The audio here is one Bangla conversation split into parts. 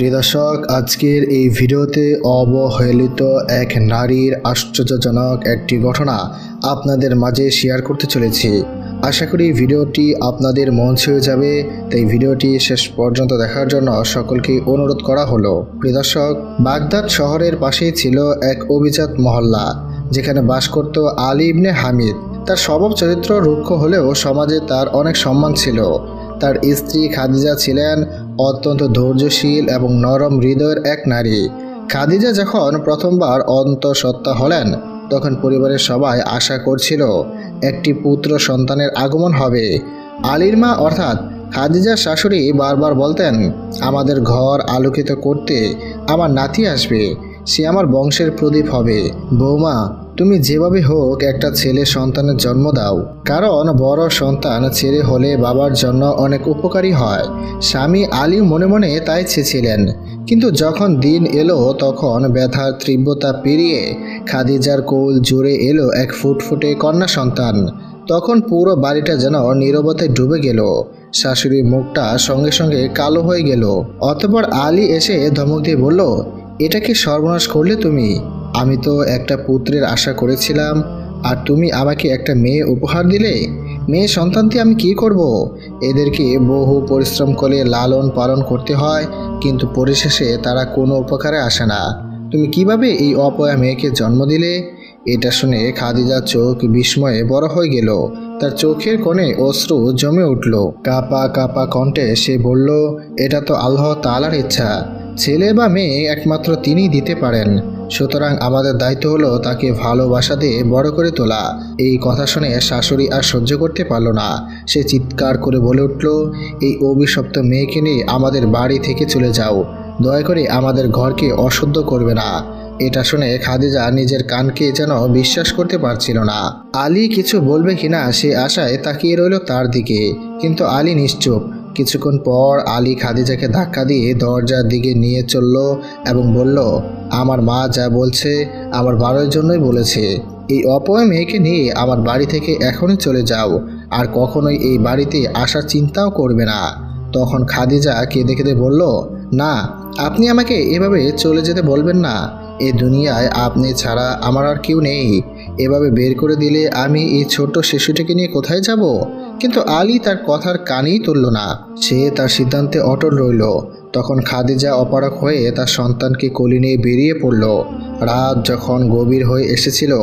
প্রিয় দর্শক, আজকের এই ভিডিওতে অবহেলিত এক নারীর আশ্চর্যজনক একটি ঘটনা আপনাদের মাঝে শেয়ার করতে চলেছি। আশা করি ভিডিওটি আপনাদের মন ছুঁয়ে যাবে, তাই ভিডিওটি শেষ পর্যন্ত দেখার জন্য সকলকে অনুরোধ করা হলো। প্রিয় দর্শক, বাগদাদ শহরের পাশেই ছিল এক অভিজাত মহল্লা, যেখানে বাস করত আলী ইবনে হামিদ। তার স্বভাব চরিত্র রুক্ষ হলেও সমাজে তার অনেক সম্মান ছিল। তার স্ত্রী খাদিজা ছিলেন অত্যন্ত ধৈর্যশীল এবং নরম হৃদয়ের এক নারী। খাদিজা যখন প্রথমবার অন্তঃসত্ত্বা হলেন, তখন পরিবারের সবাই আশা করছিল একটি পুত্র সন্তানের আগমন হবে। আলীর মা অর্থাৎ খাদিজার শাশুড়ি বারবার বলতেন, আমাদের ঘর আলোকিত করতে আমার নাতি আসবে, সে আমার বংশের প্রদীপ হবে। বৌমা তুমি যেভাবে হোক একটা ছেলে সন্তানের জন্ম দাও। কারণ বড় সন্তান ছেলে হলে বাবার জন্য অনেক উপকারী হয়। স্বামী আলী মনে মনে তাই চেয়েছিলেন। কিন্তু যখন দিন এলো, তখন ব্যথার তীব্রতা পেরিয়ে খাদিজার কোল জুড়ে এলো এক ফুটফুটে কন্যা সন্তান। তখন পুরো বাড়িটা যেন নীরবতায় ডুবে গেল। শাশুড়ির মুখটা সঙ্গে সঙ্গে কালো হয়ে গেল। অতপর আলী এসে ধমক দিয়ে বলল, এটা কি সর্বনাশ করলে তুমি? আমি তো একটা পুত্রের আশা করেছিলাম, আর তুমি আমাকে একটা মেয়ে উপহার দিলে? মেয়ে সন্তানটি আমি কি করব। এদেরকে বহু পরিশ্রম করে লালন পালন করতে হয়, কিন্তু পরিশেষে তারা কোনো উপকারে আসে না। তুমি কীভাবে এই অপয়া মেয়েকে জন্ম দিলে? এটা শুনে খাদিজার চোখ বিস্ময়ে বড় হয়ে গেল। তার চোখের কোণে অশ্রু জমে উঠল। কাপা কাপা কণ্ঠে সে বলল, এটা তো আল্লাহ তালার ইচ্ছা। ছেলে বা মেয়ে একমাত্র তিনিই দিতে পারেন। সুতরাং আমাদের দায়িত্ব হলো তাকে ভালোবাসা দিয়ে বড় করে তোলা। এই কথা শুনে শাশুড়ি আর সহ্য করতে পারল না। সে চিৎকার করে বলে উঠল, এই অভিশপ্ত মেয়েকে নিয়ে আমাদের বাড়ি থেকে চলে যাও। দয়া করে আমাদের ঘরকে অশুদ্ধ করবে না। এটা শুনে খাদিজা নিজের কানকে যেন বিশ্বাস করতে পারছিল না। আলী কিছু বলবে কিনা সে আশায় তাকিয়ে রইল তার দিকে। কিন্তু আলী নিশ্চুপ। কিছুক্ষণ পর আলী খাদিজাকে ধাক্কা দিয়ে দরজার দিকে নিয়ে চলল এবং বলল, আমার মা যা বলছে, আমার বাড়ির জন্যই বলেছে। এই অপয় মেয়েকে নিয়ে আমার বাড়ি থেকে এখনই চলে যাও, আর কখনোই এই বাড়িতে আসার চিন্তাও করবে না। তখন খাদিজা কেঁদে কেঁদে বলল, না, আপনি আমাকে এভাবে চলে যেতে বলবেন না। এ দুনিয়ায় আপনি ছাড়া আমার আর কেউ নেই। এভাবে বের করে দিলে আমি এই ছোট্ট শিশুটিকে নিয়ে কোথায় যাব? কিন্তু আলী তার কথার কানেই তুলল না। সে তার সিদ্ধান্তে অটল রইল। তখন খাদিজা অপারক হয়ে তার সন্তানকে কোলে নিয়ে বেরিয়ে পড়ল। রাত যখন গভীর হয়ে এসেছিল,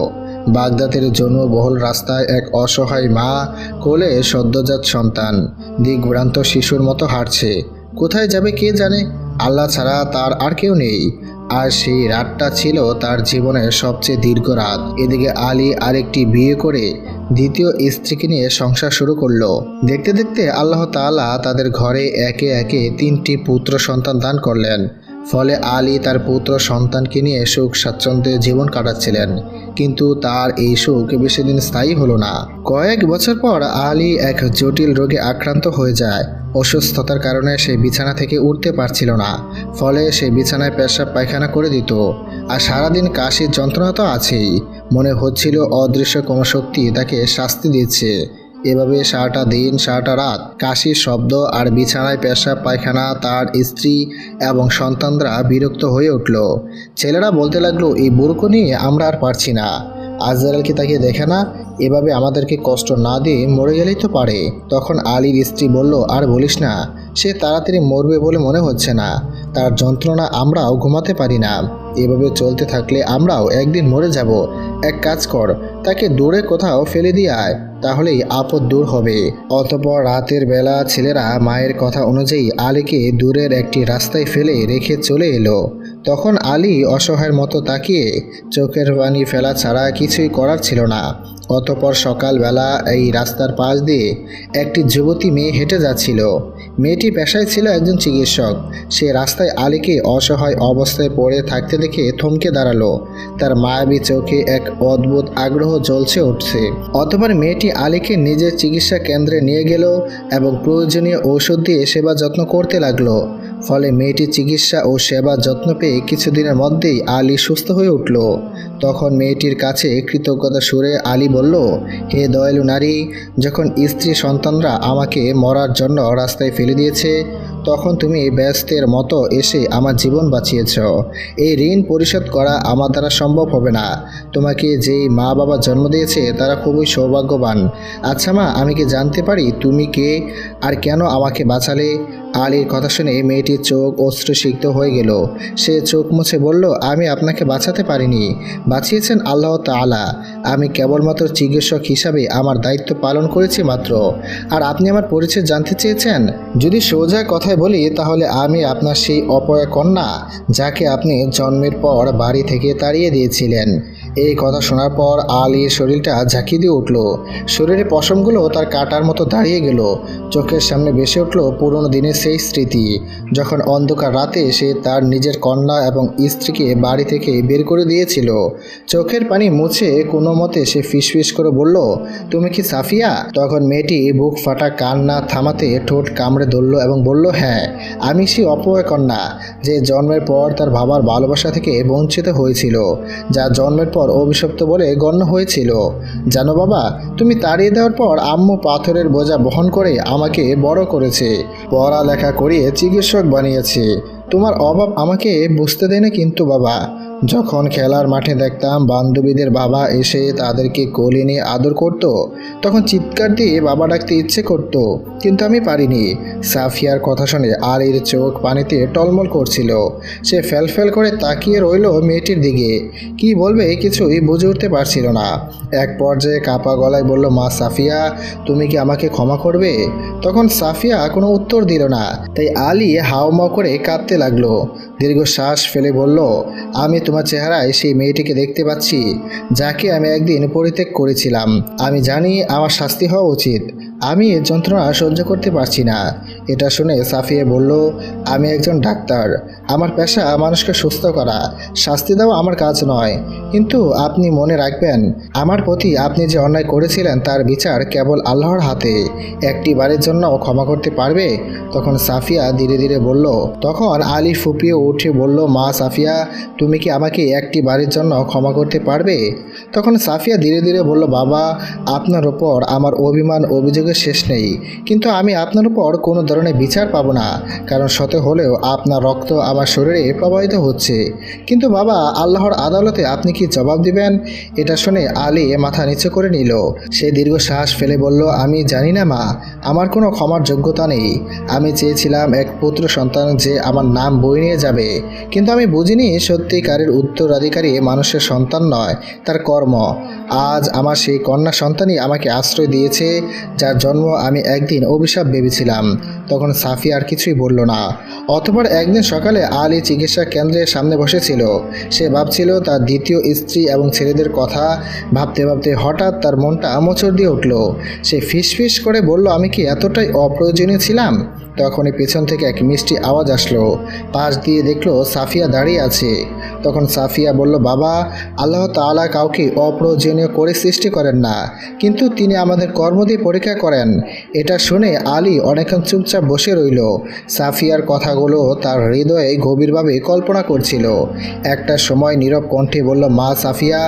বাগদাদের জনবহুল রাস্তায় এক অসহায় মা কোলে সদ্যজাত সন্তান। দিগ্ভ্রান্ত শিশুর মতো হাঁটছে। কোথায় যাবে কে জানে? আল্লাহ ছাড়া তার আর কেউ নেই। আর সেই রাতটা ছিল তার জীবনের সবচেয়ে দীর্ঘ রাত। এদিকে আলী আরেকটি বিয়ে করে দ্বিতীয় স্ত্রীকে নিয়ে সংসার শুরু করল। দেখতে দেখতে আল্লাহ তাআলা তাদের ঘরে একে একে তিনটি পুত্র সন্তান দান করলেন। ফলে আলী তার পুত্র সন্তানকে নিয়ে সুখ স্বাচ্ছন্দ্যে জীবন কাটাচ্ছিলেন। কিন্তু তার এই সুখ বেশি দিন স্থায়ী হলো না। কয়েক বছর পর আলী এক জটিল রোগে আক্রান্ত হয়ে যায়। অসুস্থতার কারণে সে বিছানা থেকে উঠতে পারছিল না। ফলে সে বিছানায় পেশাব পায়খানা করে দিত। আর সারাদিন কাশির যন্ত্রণা তো আছেই। মনে হচ্ছিল অদৃশ্য কোনো শক্তি তাকে শাস্তি দিচ্ছে। এভাবে সারাটা দিন, সারাটা রাত কাশির শব্দ আর বিছানায় পেশাব পায়খানা তার স্ত্রী এবং সন্তানরা বিরক্ত হয়ে উঠল। ছেলেরা বলতে লাগল, এই বুড়কো নিয়ে আমরা আর পারছি না। আজরালকে তাকে দেখে না? এভাবে আমাদেরকে কষ্ট না দিয়ে মরে গেলেই তো পারে। তখন আলীর স্ত্রী বলল, আর বলিস না, সে তাড়াতাড়ি মরবে বলে মনে হচ্ছে না। তার যন্ত্রণা আমরাও ঘুমাতে পারি না। এভাবে চলতে থাকলে আমরাও একদিন মরে যাব। এক কাজ কর, তাকে দূরে কোথাও ফেলে দিয়ে আয়, তাহলেই আপদ দূর হবে। অতপর রাতের বেলা ছেলেরা মায়ের কথা অনুযায়ী আলীকে দূরের একটি রাস্তায় ফেলে রেখে চলে এলো। তখন আলী অসহায়ের মতো তাকিয়ে চোখের পানি ফেলা ছাড়া কিছুই করার ছিল না। অতপর সকালবেলা এই রাস্তার পাশ দিয়ে একটি যুবতী মেয়ে হেঁটে যাচ্ছিল। মেয়েটি পেশায় ছিল একজন চিকিৎসক। সে রাস্তায় আলীকে অসহায় অবস্থায় পড়ে থাকতে দেখে থমকে দাঁড়াল। তার মায়াবী চোখে এক অদ্ভুত আগ্রহ জ্বলছে উঠছে। অতপর মেয়েটি আলীকে নিজের চিকিৎসা কেন্দ্রে নিয়ে গেল এবং প্রয়োজনীয় ঔষধ দিয়ে সেবা যত্ন করতে লাগল। ফলে মেয়েটির চিকিৎসা ও সেবা যত্ন পেয়ে কিছুদিনের মধ্যেই আলী সুস্থ হয়ে উঠল। তখন মেয়েটির কাছে কৃতজ্ঞতা সুরে আলী বলল, হে দয়ালু নারী, যখন স্ত্রী সন্তানরা আমাকে মরার জন্য রাস্তায় ফেলে দিয়েছে তখন তুমি ব্যস্তের মতো এসে আমার জীবন বাঁচিয়েছ। এই ঋণ পরিশোধ করা আমার দ্বারা সম্ভব হবে না। তোমাকে যেই মা বাবা জন্ম দিয়েছে, তারা খুবই সৌভাগ্যবান। আচ্ছা মা, আমি কি জানতে পারি তুমি কে আর কেন আমাকে বাঁচালে? আলীর কথা শুনে মেয়েটির চোখ অশ্রুসিক্ত হয়ে গেল। সে চোখ মুছে বলল, আমি আপনাকে বাঁচাতে পারিনি। বাঁচিয়েছেন আল্লাহ তাআলা। আমি কেবলমাত্র চিকিৎসক হিসাবে আমার দায়িত্ব পালন করেছি মাত্র। আর আপনি আমার পরিচয় জানতে চেয়েছেন? যদি সোজা কথায় বলি, তাহলে আমি আপনার সেই অপয়া কন্যা যাকে আপনি জন্মের পর বাড়ি থেকে তাড়িয়ে দিয়েছিলেন। এই কথা শোনার পর আলীর শরীরটা ঝাঁকি দিয়ে উঠল। শরীরের পশমগুলো তার কাটার মতো দাঁড়িয়ে গেল। চোখের সামনে ভেসে উঠল পুরনো দিনের সেই স্মৃতি। যখন অন্ধকার রাতে সে তার নিজের কন্যা এবং স্ত্রীকে বাড়ি থেকে বের করে দিয়েছিল, চোখের পানি মুছে কোনো মতে সে ফিসফিস করে বলল, তুমি কি সাফিয়া? তখন মেয়েটি বুক ফাটা কান্না থামাতে ঠোঁট কামড়ে ধরল এবং বলল হ্যাঁ আমি সেই অপয় কন্যা যে জন্মের পর তার বাবার ভালোবাসা থেকে বঞ্চিত হয়েছিল, যা জন্মের পর অভিশপ্ত বলে গণ্য হয়েছিল। জানো বাবা, তুমি তাড়িয়ে দেওয়ার পর আম্মু পাথরের বোঝা বহন করে আমাকে বড় করেছে। পড়ালেখা করিয়ে চিকিৎসক বানিয়েছে। তোমার অভাব আমাকে বুঝতে দেয় না কিন্তু বাবা। যখন খেলার মাঠে দেখতাম বান্ধবীদের বাবা এসে তাদেরকে কোলে নিয়ে আদর করত, তখন চিৎকার দিয়ে বাবা ডাকতে ইচ্ছে করত, কিন্তু আমি পারিনি। সাফিয়ার কথা শুনে আলীর চোখ পানিতে টলমল করছিল। সে ফেলফেল করে তাকিয়ে রইল মেয়েটির দিকে। কি বলবে কিছুই বুঝে উঠতে পারছিল না। এক পর্যায়ে কাপা গলায় বলল, মা সাফিয়া, তুমি কি আমাকে ক্ষমা করবে? তখন সাফিয়া কোনো উত্তর দিল না। তাই আলী হাওমাও করে কাঁদতে লাগল। দীর্ঘ শ্বাস ফেলে বলল, আমি তোমার চেহারায় সেই মেয়েটিকে দেখতে পাচ্ছি, যাকে আমি একদিন পরিত্যাগ করেছিলাম। আমি জানি আমার শাস্তি হওয়া উচিত। আমি এর যন্ত্রণা সহ্য করতে পারছি না। এটা শুনে সাফিয়া বলল, আমি একজন ডাক্তার। আমার পেশা মানুষকে সুস্থ করা। শাস্তি দেওয়া আমার কাজ নয়। কিন্তু আপনি মনে রাখবেন, আমার প্রতি আপনি যে অন্যায় করেছিলেন তার বিচার কেবল আল্লাহর হাতে। একটি বারের জন্য ক্ষমা করতে পারবে? তখন সাফিয়া ধীরে ধীরে বলল, তখন আলী ফুপিয়ে উঠে বলল, মা সাফিয়া, তুমি কি আমাকে একটি বারের জন্য ক্ষমা করতে পারবে? তখন সাফিয়া ধীরে ধীরে বলল, বাবা, আপনার ওপর আমার অভিমান, অভিযোগের শেষ নেই। কিন্তু আমি আপনার উপর কোনো ধরনের বিচার পাবো না, কারণ শত হলেও আপনার রক্ত আমার শরীরে প্রবাহিত হচ্ছে। কিন্তু বাবা, আল্লাহর আদালতে আপনি কি জবাব দিবেন? এটা শুনে আলী মাথা নিচু করে নিল। সে দীর্ঘ শ্বাস ফেলে বলল, আমি জানি না মা, আমার কোনো ক্ষমার যোগ্যতা নেই। আমি চেয়েছিলাম এক পুত্র সন্তান যে আমার নাম বই নিয়ে যাবে। কিন্তু আমি বুঝিনি সত্যিকারের উত্তরাধিকারী মানুষের সন্তান নয়, তার কর্ম। আজ আমার সেই কন্যা সন্তানই আমাকে আশ্রয় দিয়েছে, যার জন্ম আমি একদিন অভিশাপ ভেবেছিলাম। তখন সাফি আর কিছুই বলল না। অতপর একদিন সকালে আলী চিকিৎসা কেন্দ্রের সামনে বসেছিল। সে ভাবছিল তার দ্বিতীয় স্ত্রী এবং ছেলেদের কথা ভাবতে ভাবতে হঠাৎ তার মনটা মোচড় দিয়ে উঠল। সে ফিসফিস করে বলল, আমি কি এতটাই অপ্রয়োজনীয় ছিলাম? তখনই পেছন থেকে এক মিষ্টি আওয়াজ আসলো। পাশ দিয়ে দেখল সাফিয়া দাঁড়িয়ে আছে। তখন সাফিয়া বলল, বাবা, আল্লাহ তাআলা কাউকে অপ্রয়োজনীয় করে সৃষ্টি করেন না, কিন্তু তিনি আমাদের কর্ম দিয়ে পরীক্ষা করেন। এটা শুনে আলী অনেকক্ষণ চুপচাপ বসে রইল। সাফিয়ার কথাগুলো তার হৃদয়ে গভীরভাবে কল্পনা করছিল। একটা সময় নীরব কণ্ঠে বলল, মা সাফিয়া,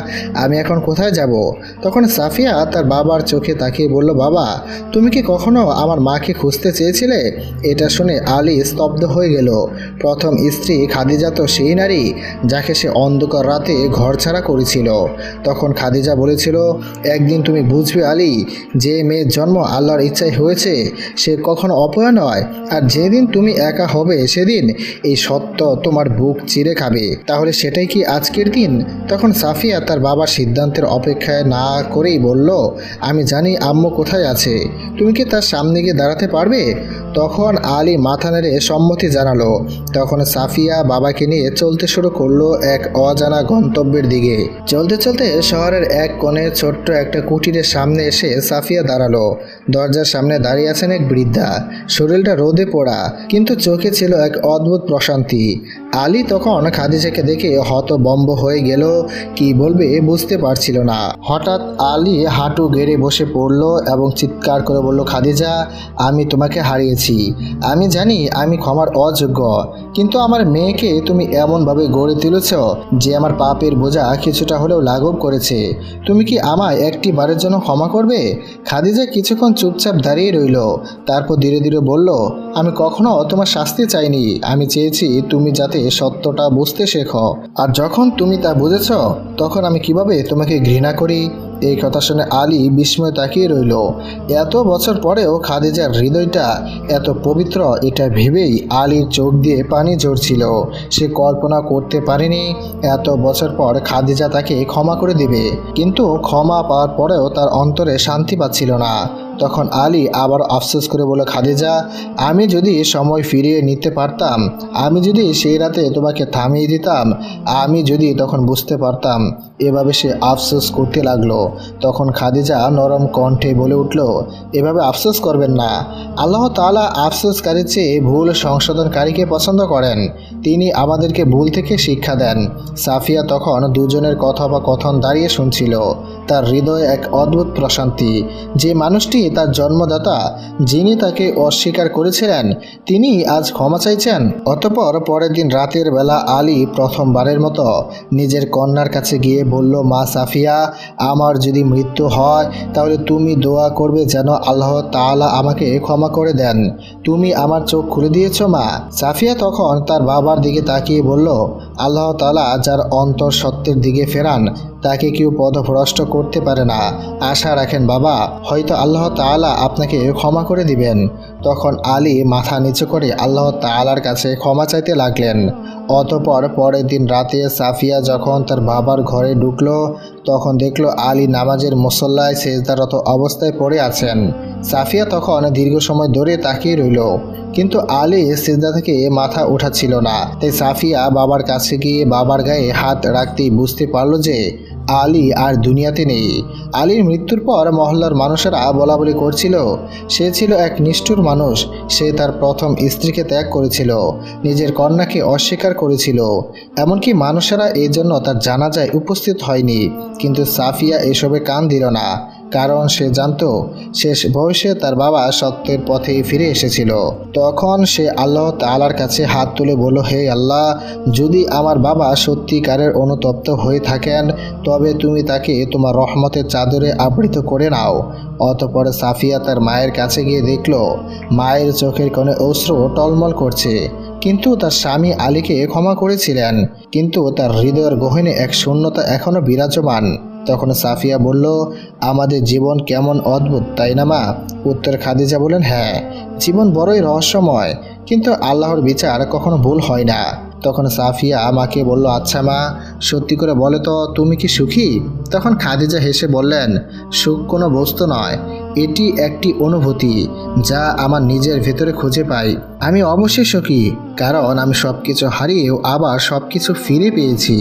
আমি এখন কোথায় যাব? তখন সাফিয়া তার বাবার চোখে তাকিয়ে বলল, বাবা, তুমি কি কখনো আমার মাকে খুঁজতে চেয়েছিলে? এটা শুনে আলী স্তব্ধ হয়ে গেল। প্রথম স্ত্রী খাদিজা তো সেই নারী যাকে সে অন্ধকার রাতে ঘর ছাড়া করেছিল। তখন খাদিজা বলেছিল, একদিন তুমি বুঝবে আলী, যে মেয়ের জন্ম আল্লাহর ইচ্ছায় হয়েছে, সে কখনো অপয়া নয়। আর যেদিন তুমি একা হবে, সেদিন এই সত্য তোমার বুক চিরে খাবে। তাহলে সেটাই কি আজকের দিন? তখন সাফিয়া তার বাবার সিদ্ধান্তের অপেক্ষায় না করেই বলল, আমি জানি আম্মু কোথায় আছে। তুমি কি তার সামনে গিয়ে দাঁড়াতে পারবে? তখন আলী মাথা নেড়ে সম্মতি জানালো। তখন সাফিয়া বাবাকে নিয়ে চলতে শুরু করল এক অজানা গন্তব্যের দিকে। চলতে চলতে শহরের এক কোণে ছোট্ট একটা কুটিরের সামনে এসে সাফিয়া দাঁড়াল। দরজার সামনে দাঁড়িয়ে আছেন এক বৃদ্ধা। শরীরটা রোদে পড়া, কিন্তু চোখে ছিল এক অদ্ভুত প্রশান্তি। আলী তখন খাদিজাকে দেখে হতবম্ব হয়ে গেল। কি বলবে বুঝতে পারছিল না। হঠাৎ আলী হাঁটু গেড়ে বসে পড়ল এবং চিৎকার করে বলল, খাদিজা, আমি তোমাকে হারিয়েছি। আমি জানি আমি ক্ষমার অযোগ্য, কিন্তু আমার মেয়েকে তুমি এমনভাবে গড়ে তুলেছ যে আমার পাপের বোঝা কিছুটা হলেও লাঘব করেছে। তুমি কি আমায় একটি বারের জন্য ক্ষমা করবে? খাদিজা কিছুক্ষণ চুপচাপ দাঁড়িয়ে রইল, তারপর ধীরে ধীরে বলল, আমি কখনো তোমার শাস্তি চাইনি। আমি চেয়েছি তুমি যাতে সত্যটা বুঝতে শেখো। আর যখন তুমি তা বুঝেছ, তখন আমি কীভাবে তোমাকে ঘৃণা করি? এই কথা শুনে আলী বিস্ময় তাকিয়ে রইল। এত বছর পরেও খাদিজার হৃদয়টা এত পবিত্র, এটা ভেবেই আলীর চোখ দিয়ে পানি ঝরছিল। সে কল্পনা করতে পারেনি, এত বছর পর খাদিজা তাকে ক্ষমা করে দিবে। কিন্তু ক্ষমা পাওয়ার পরেও তার অন্তরে শান্তি পাচ্ছিল না। তখন আলী আবার আফসোস করে বলে খাদিজা, আমি যদি সময় ফিরিয়ে নিতে পারতাম, আমি যদি সেই রাতে তোমাকে থামিয়ে দিতাম, আমি যদি তখন বুঝতে পারতাম। এভাবে সে আফসোস করতে লাগল। তখন খাদিজা নরম কণ্ঠে বলে উঠল, এভাবে আফসোস করবেন না। আল্লাহ তাআলা আফসোসকারীর চেয়ে ভুল সংশোধনকারীকে পছন্দ করেন। তিনি আমাদেরকে ভুল থেকে শিক্ষা দেন। সাফিয়া তখন দুজনের কথোপকথন দাঁড়িয়ে শুনছিল। তার হৃদয়ে এক অদ্ভুত প্রশান্তি। যে মানুষটি তার জন্মদাতা, যিনি তাকে অস্বীকার করেছিলেন, তিনি আজ ক্ষমা চাইছেন। অতপর পরের দিন রাতের বেলা আলী প্রথমবারের মতো নিজের কন্যার কাছে গিয়ে বলল, মা সাফিয়া, আমার যদি মৃত্যু হয়, তাহলে তুমি দোয়া করবে যেন আল্লাহ তাআলা আমাকে ক্ষমা করে দেন। তুমি আমার চোখ খুলে দিয়েছ, মা। সাফিয়া তখন তার বাবার দিকে তাকিয়ে বলল, আল্লাহ তাআলা যার অন্তর সত্যের দিকে ফেরান তাকে কেউ পদভ্রষ্ট করতে পারে না। আশা রাখেন, বাবা, হয়তো আল্লাহ তাআলা আপনাকে ক্ষমা করে দিবেন। তখন আলী মাথা নিচু করে আল্লাহ তাআলার কাছে ক্ষমা চাইতে লাগলেন। অতপর পরের দিন রাতে সাফিয়া যখন তার বাবার ঘরে ঢুকলো, তখন দেখল আলী নামাজের মুসল্লায় সেজদারত অবস্থায় পড়ে আছেন। সাফিয়া তখন দীর্ঘ সময় ধরে তাকিয়ে রইল, কিন্তু আলী সেজদা থেকে মাথা উঠাচ্ছিল না। তাই সাফিয়া বাবার কাছে গিয়ে বাবার গায়ে হাত রাখতেই বুঝতে পারল যে আলী আর দুনিয়াতে নেই। আলীর মৃত্যুর পর মহল্লার মানুষেরা বলা বলি করছিল, সে ছিল এক নিষ্ঠুর মানুষ, সে তার প্রথম স্ত্রীকে ত্যাগ করেছিল, নিজের কন্যাকে অস্বীকার করেছিল। এমনকি মানুষেরা এই জন্য তার জানাজায় উপস্থিত হয়নি, কিন্তু সাফিয়া এসবে কান দিল না। কারণ সে জানতো শেষ বয়সে তার বাবা সত্যের পথেই ফিরে এসেছিল। তখন সে আল্লাহ তালার কাছে হাত তুলে বলল, হে আল্লাহ, যদি আমার বাবা সত্যিকারের অনুতপ্ত হয়ে থাকেন, তবে তুমি তাকে তোমার রহমতের চাদরে আবৃত করে নাও। অতপর সাফিয়া তার মায়ের কাছে গিয়ে দেখল, মায়ের চোখের কোণে অশ্রু টলমল করছে। কিন্তু তার স্বামী আলীকে ক্ষমা করেছিলেন, কিন্তু তার হৃদয়ের গহনে এক শূন্যতা এখনও বিরাজমান। তখন সাফিয়া বলল, আমাদের জীবন কেমন অদ্ভুত, তাই না মা? উত্তর খাদিজা বলেন হ্যাঁ জীবন বড়ই রহস্যময়, কিন্তু আল্লাহর বিচার কখনো ভুল হয় না। তখন সাফিয়া আমাকে বলল আচ্ছা মা, সত্যি করে বলে তো, তুমি কি সুখী? তখন খাদিজা হেসে বললেন, সুখ কোনো বস্তু নয়, এটি একটি অনুভূতি যা আমার নিজের ভেতরে খুঁজে পাই। আমি অবশ্যই সুখী, কারণ আমি সব কিছু হারিয়েও আবার সব কিছু ফিরে পেয়েছি।